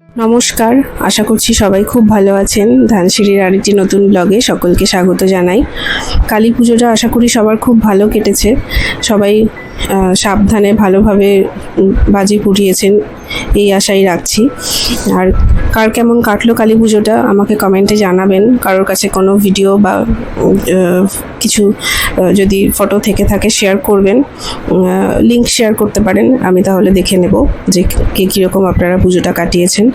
নমস্কার, আশা করছি সবাই খুব ভালো আছেন। ধানসিঁড়ির আরেকটি নতুন ব্লগে সকলকে স্বাগত জানাই। কালী পুজোটা আশা করি সবার খুব ভালো কেটেছে। সবাই সাবধানে ভালোভাবে বাজি ফুটিয়েছেন, এই আশাই রাখছি। আর কার কেমন কাটলো কালী পুজোটা আমাকে কমেন্টে জানাবেন। কারোর কাছে কোনো ভিডিও বা কিছু যদি ফটো থেকে থাকে শেয়ার করবেন লিংক শেয়ার করতে পারেন, আমি তাহলে দেখে নেব যে কে কীরকম আপনারা পুজোটা কাটিয়েছেন।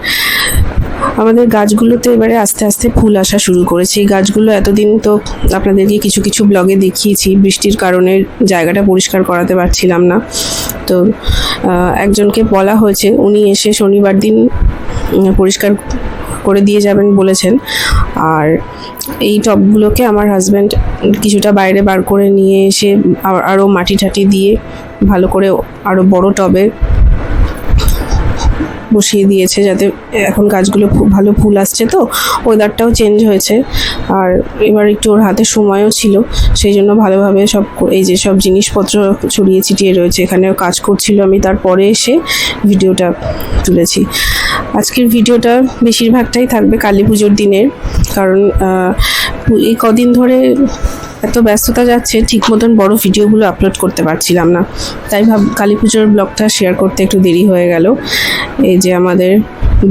আমাদের গাছগুলোতে এবারে আস্তে আস্তে ফুল আসা শুরু করেছে। এই গাছগুলো এতদিন তো আপনাদেরকে কিছু কিছু ব্লগে দেখিয়েছি। বৃষ্টির কারণে জায়গাটা পরিষ্কার করাতে পারছিলাম না। তো একজনকে বলা হয়েছে, উনি এসে শনিবার দিন পরিষ্কার করে দিয়ে যাবেন বলেছেন। আর এই টবগুলোকে আমার হাজব্যান্ড কিছুটা বাইরে বার করে নিয়ে এসে আর- আরও মাটি টাটি দিয়ে ভালো করে আরও বড় টবে বসিয়ে দিয়েছে যাতে এখন গাছগুলো খুব ভালো ফুল আসছে তো ওয়েদারটাও চেঞ্জ হয়েছে। আর এবার একটু ওর হাতে সময়ও ছিল, সেই জন্য ভালোভাবে সব এই যে সব জিনিসপত্র ছড়িয়ে ছিটিয়ে রয়েছে। এখানেও কাজ করছিল আমি, তারপরে এসে ভিডিওটা তুলেছি। আজকের ভিডিওটা বেশিরভাগটাই থাকবে কালী পুজোর দিনের, কারণ এই কদিন ধরে এত ব্যস্ততা যাচ্ছে, ঠিক মতন বড় ভিডিওগুলো আপলোড করতে পারছিলাম না। তাই ভাব, কালী পুজোর ব্লগটা শেয়ার করতে একটু দেরি হয়ে গেল। এই যে আমাদের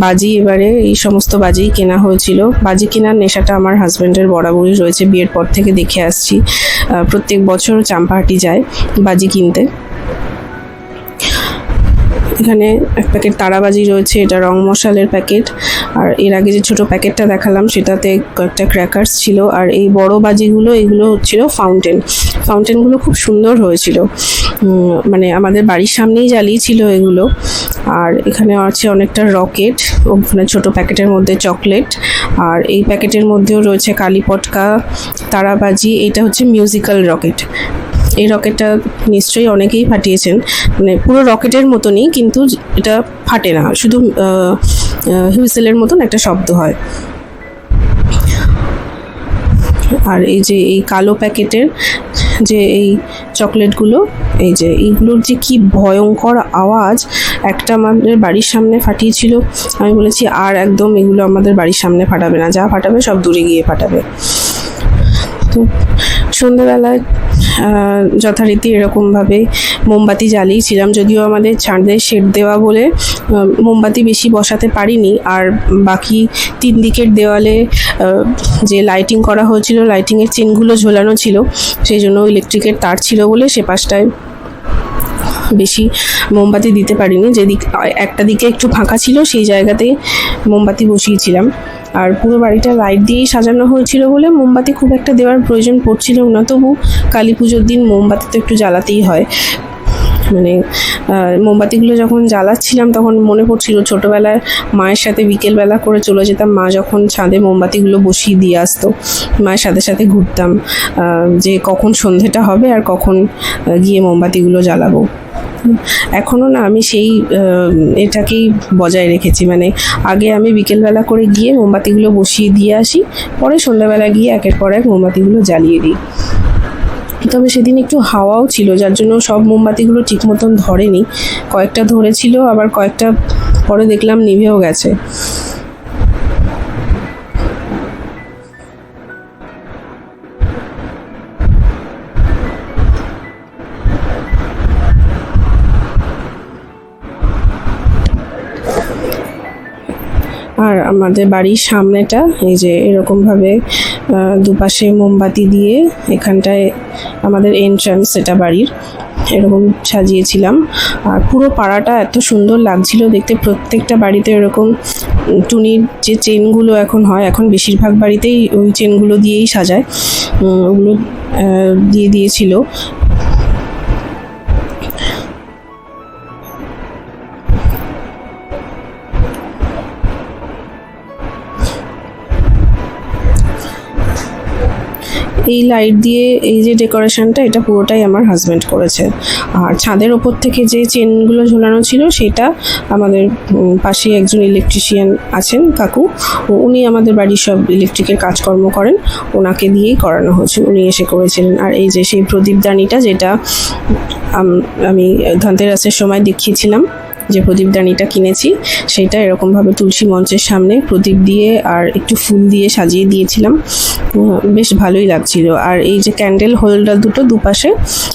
বাজি, এবারে এই সমস্ত বাজিই কেনা হয়েছিল। বাজি কেনার নেশাটা আমার হাজব্যান্ডের বরাবরই রয়েছে। বিয়ের পর থেকে দেখে আসছি। প্রত্যেক বছর চাম্পাহাটি যায় বাজি কিনতে। এখানে এক প্যাকেট তারাবাজি রয়েছে, এটা রং মশালের প্যাকেট। আর এর আগে যে ছোট প্যাকেটটা দেখালাম, সেটাতে কয়েকটা ক্র্যাকার্স ছিল। আর এই বড় বাজিগুলো, এগুলো হচ্ছিল ফাউন্টেন ফাউন্টেনগুলো খুব সুন্দর হয়েছিল। মানে আমাদের বাড়ির সামনেই জ্বালিয়েছিল এগুলো। আর এখানে আছে অনেকটা রকেট ওখানে ছোট প্যাকেটের মধ্যে চকলেট আর এই প্যাকেটের মধ্যেও রয়েছে কালী পটকা তারাবাজি, এটা হচ্ছে মিউজিক্যাল রকেট এই রকেটটা নিশ্চয়ই অনেকেই ফাটিয়েছেন। মানে পুরো রকেটের মতনই, কিন্তু এটা ফাটে না। শুধু হুইসেলের মতন একটা শব্দ হয়। আর এই যে এই কালো প্যাকেটের যে এই চকলেটগুলো, এই যে এইগুলোর যে কি ভয়ঙ্কর আওয়াজ, একটা আমাদের বাড়ির সামনে ফাটিয়েছিল। আমি বলেছি, আর একদম এগুলো আমাদের বাড়ির সামনে ফাটাবে না। যা ফাটাবে সব দূরে গিয়ে ফাটাবে। তো সন্ধ্যেবেলায় যথারীতি এরকমভাবে মোমবাতি জ্বালিয়েছিলাম। যদিও আমাদের ছাদের শেড দেওয়া বলে মোমবাতি বেশি বসাতে পারিনি। আর বাকি তিন দিকের দেওয়ালে যে লাইটিং করা হয়েছিল লাইটিংয়ের চেনগুলো ঝোলানো ছিল, সেই জন্য ইলেকট্রিকের তার ছিল বলে সে পাশটায় বেশি মোমবাতি দিতে পারিনি। যেদিক একটা দিকে একটু ফাঁকা ছিল, সেই জায়গাতেই মোমবাতি বসিয়েছিলাম। আর পুরো বাড়িটা লাইট দিয়েই সাজানো হয়েছিল বলে মোমবাতি খুব একটা দেওয়ার প্রয়োজন পড়ছিল না। তবু কালী পুজোর দিন মোমবাতি তো একটু জ্বালাতেই হয়। মানে মোমবাতিগুলো যখন জ্বালাচ্ছিলাম তখন মনে পড়ছিল ছোটোবেলায় মায়ের সাথে বিকেলবেলা করে চলে যেতাম। মা যখন ছাদে মোমবাতিগুলো বসিয়ে দিয়ে আসতো, মায়ের সাথে সাথে ঘুরতাম যে কখন সন্ধেটা হবে আর কখন গিয়ে মোমবাতিগুলো জ্বালাবো। এখনও না আমি সেই এটাকেই বজায় রেখেছি। মানে আগে আমি বিকেলবেলা করে গিয়ে মোমবাতিগুলো বসিয়ে দিয়ে আসি, পরে সন্ধ্যাবেলা গিয়ে একের পর এক মোমবাতিগুলো জ্বালিয়ে দিই। তবে সেদিন একটু হাওয়াও ছিল, যার জন্য সব মোমবাতিগুলো ঠিক মতন ধরেনি। কয়েকটা ধরেছিল, আবার কয়েকটা পরে দেখলাম নিভেও গেছে। আমাদের বাড়ির সামনেটা, এই যে এরকমভাবে দুপাশে মোমবাতি দিয়ে এখানটায় আমাদের এন্ট্রান্স এটা বাড়ির, এরকম সাজিয়েছিলাম। আর পুরো পাড়াটা এত সুন্দর লাগছিল দেখতে, প্রত্যেকটা বাড়িতে এরকম টুনির যে চেনগুলো এখন হয়, এখন বেশিরভাগ বাড়িতেই ওই চেনগুলো দিয়েই সাজায় ওগুলো দিয়ে দিয়েছিল। এই লাইট দিয়ে এই যে ডেকোরেশনটা এটা পুরোটাই আমার হাজব্যান্ড করেছে। আর ছাদের ওপর থেকে যে চেনগুলো ঝোলানো ছিল, সেটা আমাদের পাশেই একজন ইলেকট্রিশিয়ান আছেন, কাকু। উনি আমাদের বাড়ির সব ইলেকট্রিকের কাজকর্ম করেন। ওনাকে দিয়েই করানো হয়েছে। উনি এসে করেছিলেন। আর এই যে সেই প্রদীপদানিটা যেটা আমি ধনতেরাসের সময় দেখিয়েছিলাম যে প্রদীপদানিটা কিনেছি, সেটা এরকমভাবে তুলসী মঞ্চের সামনে প্রদীপ দিয়ে আর একটু ফুল দিয়ে সাজিয়ে দিয়েছিলাম। বেশ ভালোই লাগছিল। আর এই যে ক্যান্ডেল হোল্ডার দুটো দুপাশে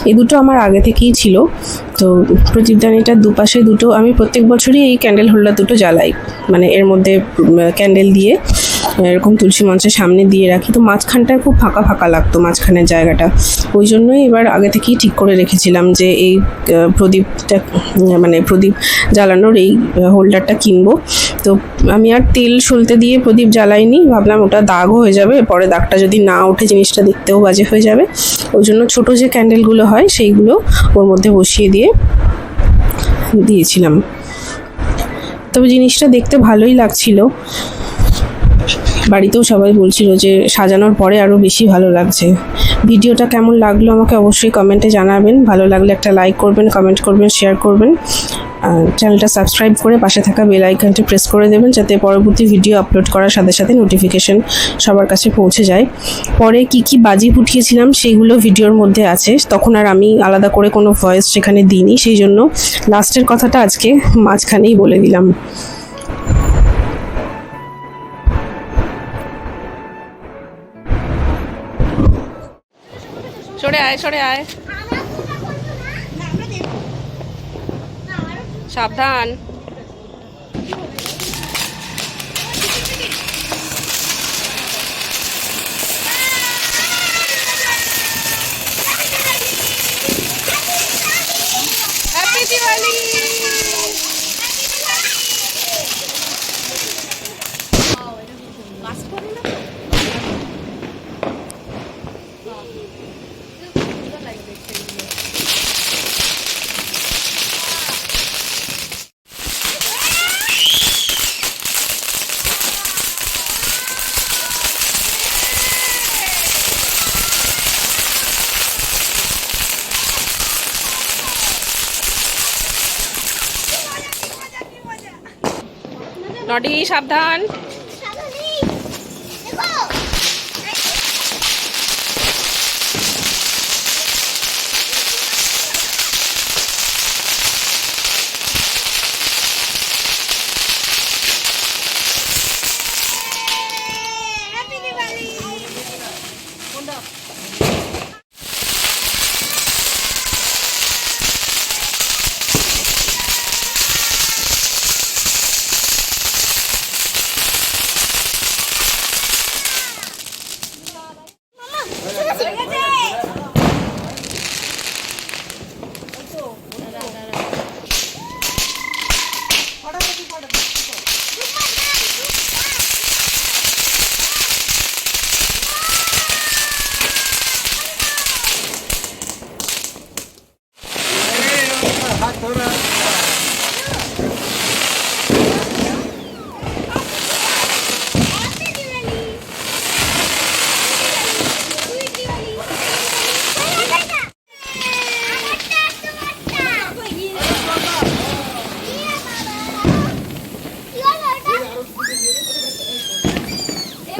এই দুটো আমার আগে থেকেই ছিল। তো প্রদীপদানিটার দুপাশে দুটো আমি প্রত্যেক বছরই এই ক্যান্ডেল হোল্ডার দুটো জ্বালাই। মানে এর মধ্যে ক্যান্ডেল দিয়ে। এরকম তুলসী মঞ্চের সামনে দিয়ে রাখি। তো মাঝখানটায় খুব ফাঁকা ফাঁকা লাগতো মাঝখানের জায়গাটা। ওই জন্যই এবার আগে থেকেই ঠিক করে রেখেছিলাম যে এই প্রদীপটা মানে প্রদীপ জ্বালানোর এই হোল্ডারটা কিনবো। তো আমি আর তেল সলতে দিয়ে প্রদীপ জ্বালাইনি। ভাবলাম ওটা দাগও হয়ে যাবে, পরে দাগটা যদি না ওঠে জিনিসটা দেখতেও বাজে হয়ে যাবে। ওই জন্য ছোটো যে ক্যান্ডেলগুলো হয় সেইগুলো ওর মধ্যে বসিয়ে দিয়ে দিয়েছিলাম। তবে জিনিসটা দেখতে ভালোই লাগছিল। বাড়িতেও সবাই বলছিল যে সাজানোর পরে আরও বেশি ভালো লাগছে। ভিডিওটা কেমন লাগল আমাকে অবশ্যই কমেন্টে জানাবেন। ভালো লাগলে একটা লাইক করবেন কমেন্ট করবেন শেয়ার করবেন। চ্যানেলটা সাবস্ক্রাইব করে পাশে থাকা বেল আইকনটি প্রেস করে দেবেন যাতে পরবর্তী ভিডিও আপলোড করার সাথে সাথে নোটিফিকেশন সবার কাছে পৌঁছে যায়। পরে কি কি বাজি ফুটিয়েছিলাম সেইগুলো ভিডিওর মধ্যে আছে। তখন আর আমি আলাদা করে কোনো ভয়েস সেখানে দিইনি। সেই জন্য লাস্টের কথাটা আজকে মাঝখানেই বলে দিলাম। সরে আয় সরে আয়। সাবধান। হ্যাপি দিওয়ালি নডি সাবধান।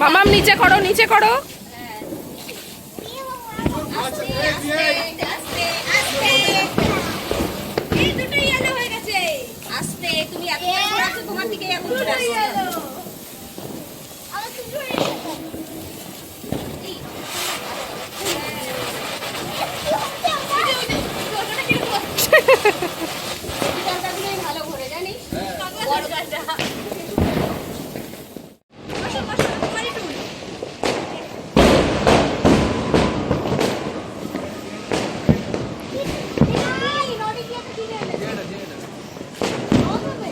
মামাম নিচে করো নিচে করো। তুমি এত তোমার দিকে এখন চলে আসছে। গালটা দিলেই ভালো ঘোরে, জানিস? বড় গালটা। বসো, বসো, তোমারই টুল। এই, নড়ি দিয়ে তো কিনে এনেছে। রোজ হবে?